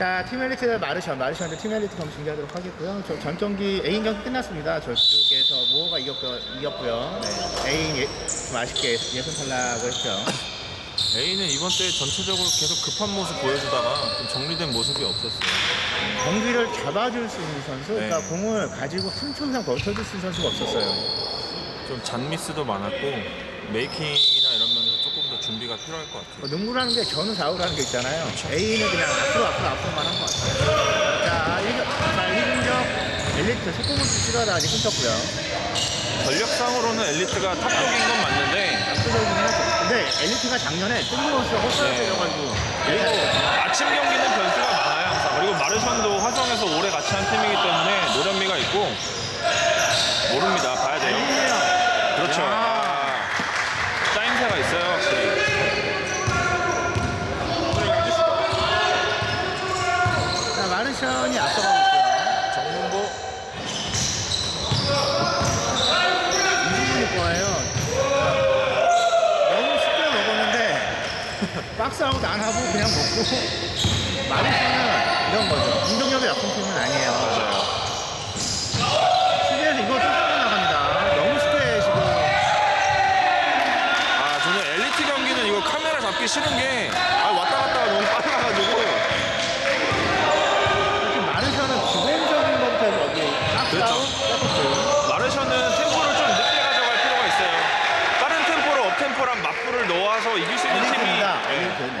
자, 팀 엘리트 마르션, 마르션한테 팀 엘리트 경기 중계하도록 하겠고요. 저 전 경기 A인 경기 끝났습니다. 저쪽에서 모호가 이겼고, 이겼고요. 네. A인 예, 좀 아쉽게 예선 탈락을 했죠. A는 이번 대회 전체적으로 계속 급한 모습 보여주다가 좀 정리된 모습이 없었어요. 경기를 잡아줄 수 있는 선수, 그러니까 네. 공을 가지고 한초 이상 버텨줄 수 있는 선수가 없었어요. 좀 잔미스도 많았고 메이킹이 준비가 필요할 것 같아요. 뭐 농구라는 게 전후 좌우라는 게 있잖아요. A는 그냥 앞으로 앞으로 앞으로만 한 것 같아요. 자, 1, 자 1공격 엘리트 속공을 치러다 아직 끊겼고요. 전력상으로는 엘리트가 탑쪽인 건 맞는데 압도적이긴 하죠. 근데 엘리트가 작년에 뜬금없이 헛살려가지고 그리고 아침 경기는 변수가 많아요 항상. 그리고 마르션도 화성에서 오래 같이 한 팀이기 때문에 노련미가 있고 모릅니다. 봐야 돼요. 그렇죠. 아, 짜임새가 있어요 확실히. 자, 마르션이 앞서가고 있고요. 정문보 이승훈일 거예요. 너무 쉽게 먹었는데 박스아웃 안 하고 그냥 먹고 마르션은 이런 거죠. 공격력이 약한 팀은 아니에요. 맞아요. 수비에서 이거 쫓겨 나갑니다. 너무 쉽게 지금 아 저는 엘리트 경기는 이거 카메라 잡기 싫은 게 아, 왔다 갔다가 너무 빨라가지고 지금 마르션은 기본적인 것부터 해서 어디 그렇죠. 박스아웃, 백코트. 마르션은 템포를 좀 늦게 가져갈 필요가 있어요. 다른 템포로 업템포랑 맞불을 놓아서 이길 수 있는 팀이 엘리트입니다. 네. 엘리트, 네.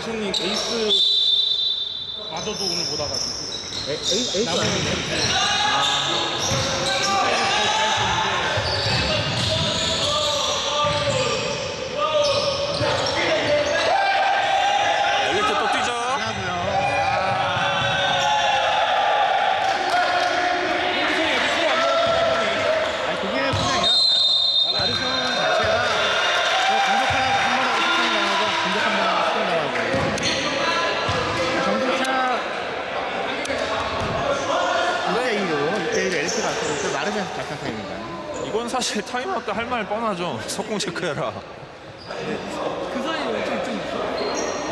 마르션님 에이스 마저도 오늘 못 와가지고. 에- 에이스 나머지? 엘리트 또 뛰죠. 안 하고요. 홍기성이 아직 술안 먹었기 아니 그게 그냥 야 마르션 자체가 뭐 공격하다가 한 번 하고 스크린 당하고 공격 한 번 하고 스크린 당하고 정도차 6대2로 6대1로 엘리트가 앞서고 있고 마르션 작전 타임입니다 이건 사실 타임아웃 할말 뻔하죠. 속공 체크해라. 그 사이에 좀, 좀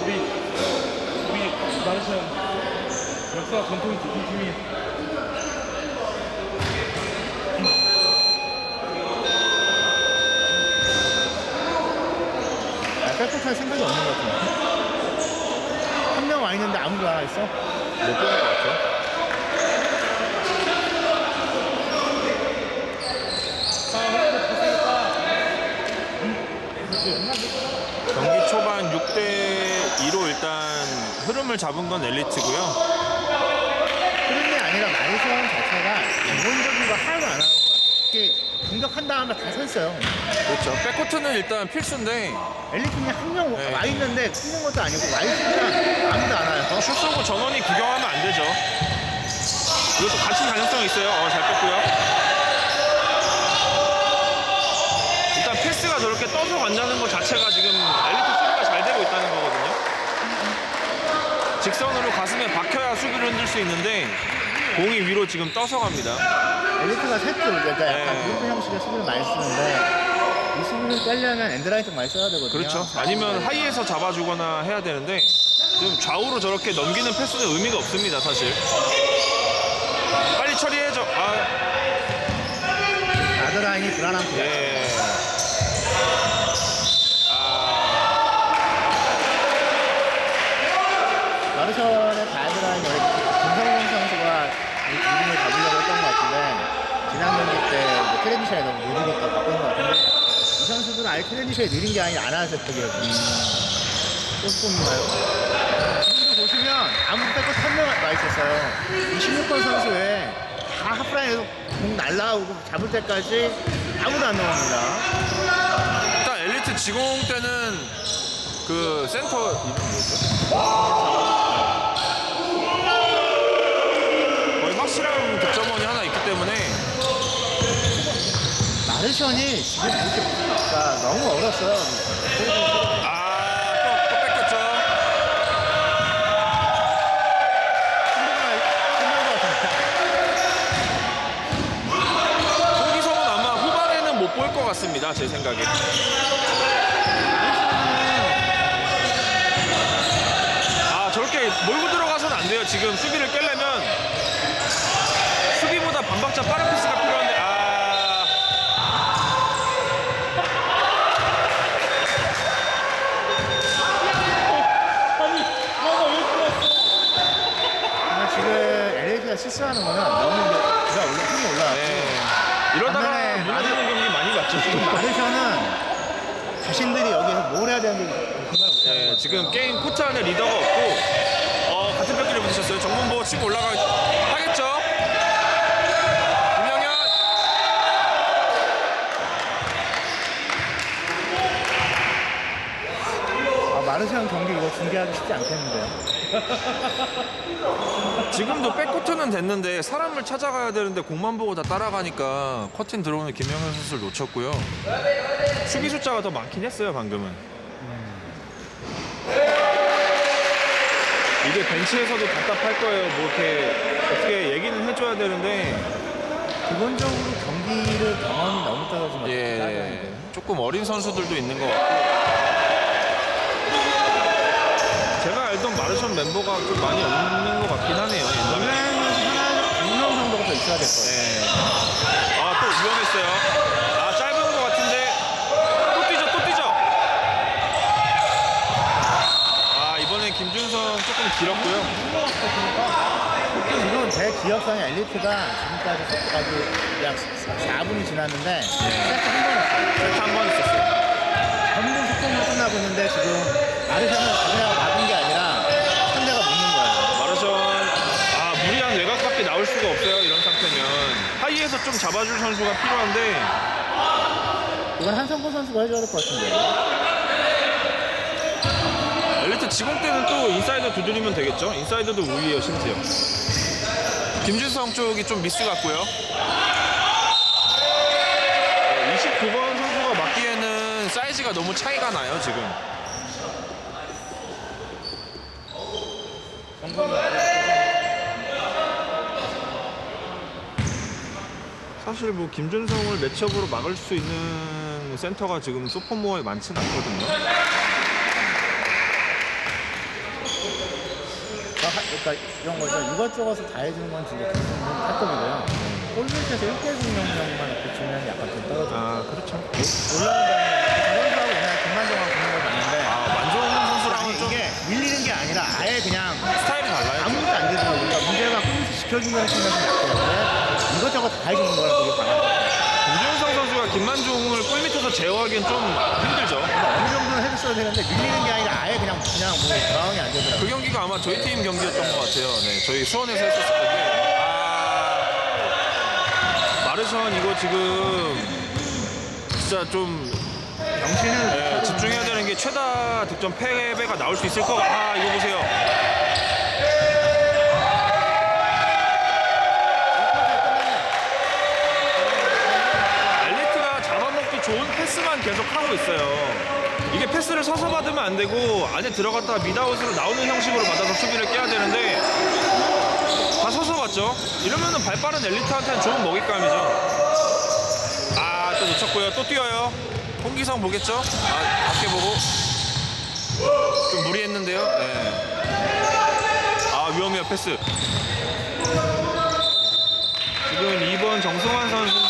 우리 우리 마르션 역사 전통이 깊은 팀이 아, 백코트할 생각이 없는 것 같은데 한 명 와 있는데 아무도 안 있어? 못 보는 것 같아 자 오늘도 봤으니까 그렇지 경기 초반 6대 2로 일단 흐름을 잡은 건 엘리트고요. 흐름이 아니라 마르션 자체가 기본적인 거 하나도 안 하는 것 같아 이게 공격한 다음에 다서 있어요 그렇죠. 백코트는 일단 필수인데 엘리트는 한명 네. 와 있는데 끊는 것도 아니고 와 있으면 아무도 안 와요. 슛 쏘고 전원이 구경하면 안 되죠. 이것도 같이 가능성이 있어요. 어, 잘 뺐고요. 일단 패스가 저렇게 떠서 간다는 것 자체가 지금 엘리트 수비가 잘 되고 있다는 거거든요. 직선으로 가슴에 박혀야 수비를 흔들 수 있는데 공이 위로 지금 떠서 갑니다. 엘리트가 세트 그러니까 약간 네. 그룹 형식의 수비를 많이 쓰는데 이 수비를 빼려면 엔드라인 쪽 많이 써야 되거든요. 그렇죠. 아니면 하이에서 잡아주거나 해야 되는데 지금 좌우로 저렇게 넘기는 패스는 의미가 없습니다, 사실. 빨리 처리해줘. 아, 아드라인이 불안한 플레이. 마르션의 가드라인 원래 김성훈 선수가 이 부분을 잡으려고 했던 것 같은데 지난 경기 때 뭐 트랜지션이 너무 느리니까 바꾼 것 같은데 이 선수들은 아예 트랜지션이 느린 게 아니라 안 하는 세탁이거든요. 조금인가요? 지금도 보시면 아무도 빼고 3명 와 있었어요. 이 16번 선수 외에 다 하프라인에서 공 날라오고 잡을 때까지 아무도 안 나옵니다. 일단 엘리트 지공 때는 그 센터 이름 뭐였죠? 거의 확실한 득점원이 하나 있기 때문에 마르션이 지금 이렇게 그러니까 너무 어렸어요. 아, 또, 또 뺏겼죠. 끝난 것 같은데. 홍기성은 아마 후반에는 못 볼 것 같습니다, 제 생각에. 아, 저렇게 몰고 들어가서는 안 돼요. 지금 수비를 깨려면 수비보다 반박자 빠른 패스가 실수하는 거는 너무 이제 비가 올라 힘이 올라가고 네. 이러다가 반면에 무너지는 경기 많이 봤죠. 마르샤는 자신들이 여기서 뭘 해야 되는지 못하는 네, 것 지금 게임 코트 안에 리더가 없고 어, 같은 벽끼리 붙으셨어요. 정문보 치고 올라가 하겠죠. 김영현 아, 마르샤는 경기 이거 중계하기 쉽지 않겠는데요. 지금도 백코트는 됐는데 사람을 찾아가야 되는데 공만 보고 다 따라가니까 커튼 들어오는 김영현 선수를 놓쳤고요. 수비 숫자가 더 많긴 했어요 방금은. 이게 벤치에서도 답답할 거예요. 뭐 이렇게 어떻게 얘기는 해줘야 되는데 기본적으로 경기를 경험이 너무 같아요. 예 조금 어린 선수들도 있는 것 같고 제가 알던 마르션 멤버가 좀 많이 없는 것 같긴 하네요. 옛날에. 하나, 두명 정도가 더 있어야 될 거예요. 네. 아, 또 위험했어요. 아, 짧은 것 같은데. 또 뛰죠, 또 뛰죠. 아, 이번엔 김준성 조금 길었고요. 지금 제 기억상에 엘리트가 지금까지 속도까지 약 4분이 지났는데 세트 한번 했어요. 세트 한 번 있었어요. 전부 속도로 끝나고 있는데 지금 마르샤는 자기가 막은 게 아니라 상대가 먹는 거예요. 마르션, 아, 무리한 외곽밖에 나올 수가 없어요. 이런 상태면. 하이에서 좀 잡아줄 선수가 필요한데. 이건 한성권 선수가 해줘야 될 것 같은데. 엘리트 지공 때는 또 인사이드 두드리면 되겠죠? 인사이드도 우위에요, 심지어. 김준성 쪽이 좀 미스 같고요. 29번 선수가 맞기에는 사이즈가 너무 차이가 나요, 지금. 사실 뭐 김준성을 매치업으로 막을 수 있는 센터가 지금 소포모어에 많지는 않거든요. 그러니까, 이런 거죠. 이것저것을 다 해주는 건 진짜 김승준 탈급이고요. 골밑에서 1대 공격력만 이렇게 주면 약간 좀 떨어져요. 아, 그렇죠. 김만정하고 걸 봤는데 아, 만져오는 아니 선수랑은 좀 이게 밀리는 게 아니라 아예 그냥 스타일이 달라요. 아무것도 안 되더라고요. 그러니까 문제가 골밑 지켜주는 생각이 이 것저것 다 해주는 거라 되게 강하고 유준성 선수가 김만종을 골 밑에서 제어하기엔 좀 힘들죠. 어느 정도는 해줬어야 되는데 밀리는 게 아니라 아예 그냥 그냥 뭐 저항이 안 되더라고요. 그 경기가 아마 저희 팀 경기였던 것 같아요. 네, 저희 수원에서 했었을 텐데. 아, 마르션 이거 지금 진짜 좀 정신을 네, 집중해야 되는 게 최다 득점 패배가 나올 수 있을 것 같아. 아, 이거 보세요. 패스만 계속 하고 있어요. 이게 패스를 서서 받으면 안 되고 안에 들어갔다가 미다웃으로 나오는 형식으로 받아서 수비를 깨야 되는데 다 서서 받죠. 이러면은 발 빠른 엘리트한테는 좋은 먹잇감이죠. 아, 또 놓쳤고요. 또 뛰어요. 홍기성 보겠죠? 아, 밖에 보고. 좀 무리했는데요. 네. 아, 위험해요, 패스. 지금 2번 정승환 선수인데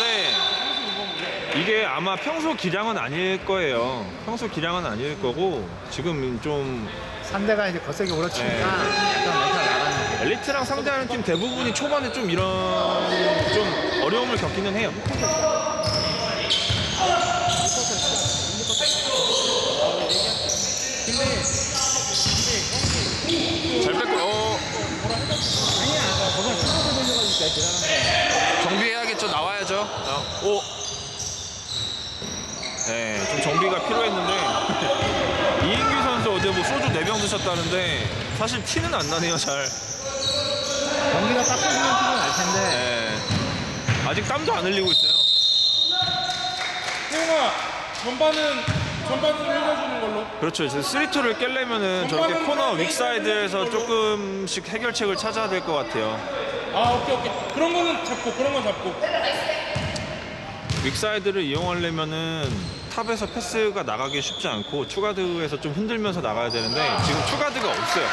이게 아마 평소 기량은 아닐 거예요. 평소 기량은 아닐 거고 지금 좀 상대가 이제 거세게 몰아치니까 네. 약간 멘탈 나가는 게 엘리트랑 상대하는 팀 대부분이 초반에 좀 이런 좀 어려움을 겪기는 해요. 잘 뺐고 어 아니야 저건 스포츠 돌려가지고 진짜 대단한 거야 정비해야겠죠 나와야죠. 어, 오. 네, 좀 정비가 필요했는데 이인규 선수 어제 뭐 소주 4병 드셨다는데 사실 티는 안 나네요 잘. 경기가 빡세지면 티가 날 텐데 네. 아직 땀도 안 흘리고 있어요. 태용아 전반은 전반은 읽어주는 걸로. 그렇죠. 이제 3-2를 깰려면은 저렇게 코너 윅사이드에서 조금씩 해결책을 찾아야 될 것 같아요. 아 오케이 오케이 그런 거는 잡고 그런 건 잡고. 윅사이드를 이용하려면은 탑에서 패스가 나가기 쉽지 않고 추가드에서 좀 흔들면서 나가야 되는데 지금 추가드가 없어요.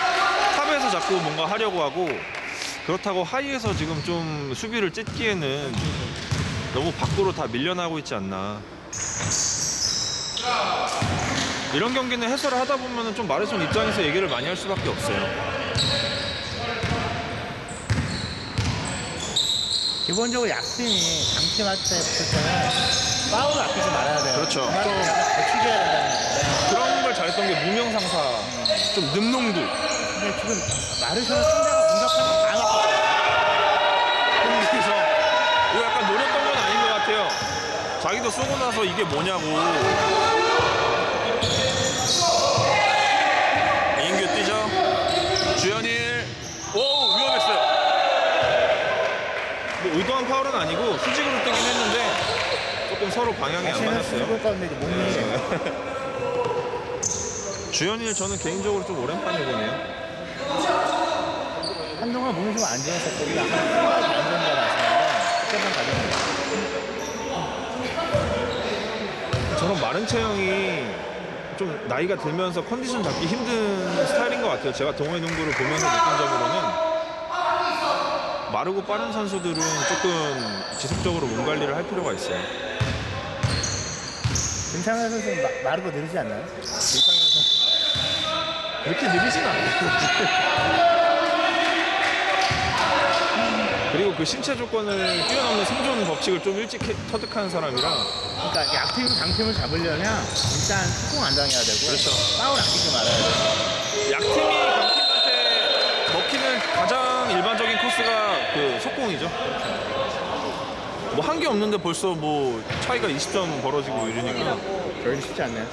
탑에서 자꾸 뭔가 하려고 하고 그렇다고 하이에서 지금 좀 수비를 찢기에는 너무 밖으로 다 밀려나고 있지 않나. 이런 경기는 해설을 하다 보면은 좀 마르손 입장에서 얘기를 많이 할 수밖에 없어요. 기본적으로 약팀이 강팀한테 붙을 때는 파울을 아끼지 말아야 돼요. 그렇죠. 좀- 약간 배치해야 된다는. 그런 걸 잘했던 게 무명상사, 좀 늠농도. 근데 지금 마르샤는 상대가 공격하는 거다 막았어요. 그래서 이거 약간 노렸던 건 아닌 것 같아요. 자기도 쏘고 나서 이게 뭐냐고. 이인규 뛰죠. 주현일. 오 위험했어요. 뭐 의도한 파울은 아니고 수직으로 뜨긴 했는데 조금 서로 방향이 안 맞았어요. 이제 몸이 주현일 저는 개인적으로 좀 오랜만에 보네요. 한동안 몸이 좀 안 좋았었거든요. 안 좋은 줄 알았었는데 그때만 가져옵니다. 저런 마른 체형이 좀 나이가 들면서 컨디션 잡기 힘든 스타일인 것 같아요. 제가 동호회 농구를 보면서 느낀 점으로는 마르고 빠른 선수들은 조금 지속적으로 몸 관리를 할 필요가 있어요. 김창현 선수는 마- 마르고 느리지 않나요? 그렇게 느리진 않아요. 그리고 그 신체 조건을 뛰어넘는 생존 법칙을 좀 일찍 해- 터득한 사람이라 그러니까 약팀, 강팀을 잡으려면 일단 축구 안 당해야 되고 그렇죠. 파울 아끼지 말아야 돼요. 약팀이 강팀한테 먹히는 가장 일반적인 코스가 그 속공이죠. 뭐 한 게 없는데 벌써 뭐 차이가 20점 벌어지고 이러니까 별로 쉽지 않네요.